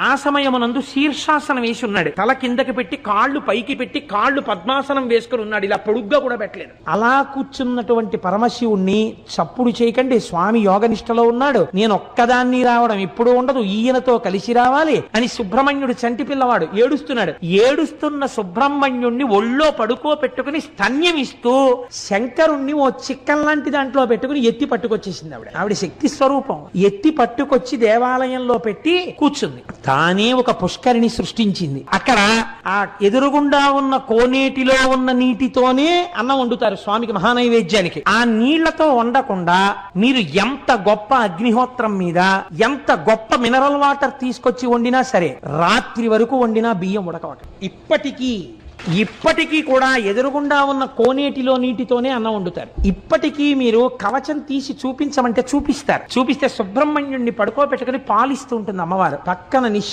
ఆ సమయమునందు శీర్షాసనం వేసి ఉన్నాడు. తల కిందకి పెట్టి కాళ్ళు పైకి పెట్టి కాళ్ళు పద్మాసనం వేసుకుని ఉన్నాడు. ఇలా పొడుగ్గా కూడా పెట్టలేదు. అలా కూర్చున్నటువంటి పరమశివుణ్ణి చప్పుడు చేయకండి. స్వామి యోగనిష్టలో ఉన్నాడు. నేను ఒక్కదాన్ని రావడం ఇప్పుడు ఉండదు. ఈయనతో కలిసి రావాలి అని సుబ్రహ్మణ్యుడు చంటి పిల్లవాడు ఏడుస్తున్నాడు. ఏడుస్తున్న సుబ్రహ్మణ్యుణ్ణి ఒళ్ళో పడుకో పెట్టుకుని స్తన్యమిస్తూ శంకరుణ్ణి ఓ చిక్కన్ లాంటి దాంట్లో పెట్టుకుని ఎత్తి పట్టుకొచ్చేసింది ఆవిడ. ఆవిడ శక్తి స్వరూపం. ఎత్తి పట్టుకొచ్చి దేవాలయంలో పెట్టి కూర్చుంది. తానే ఒక పుష్కరిణి సృష్టించింది. అక్కడ ఆ ఎదురుగుండా ఉన్న కోనేటిలో ఉన్న నీటితోనే అన్నం వండుతారు స్వామికి మహానైవేద్యానికి. ఆ నీళ్ళతో వండకుండా మీరు ఎంత గొప్ప అగ్నిహోత్రం మీద ఎంత గొప్ప మినరల్ వాటర్ తీసుకొచ్చి వండినా సరే రాత్రి వరకు వండినా బియ్యం ఉడకవట. ఇప్పటికీ ఇప్పటికీ కూడా ఎదురుగుండా ఉన్న కోనేటిలో నీటితోనే అన్నం వండుతారు. ఇప్పటికీ మీరు కవచం తీసి చూపించమంటే చూపిస్తారు. చూపిస్తే సుబ్రహ్మణ్యుణ్ణి పడుకోబెట్టుకుని పాలిస్తూ ఉంటుంది అమ్మవారు. పక్కన నిశ్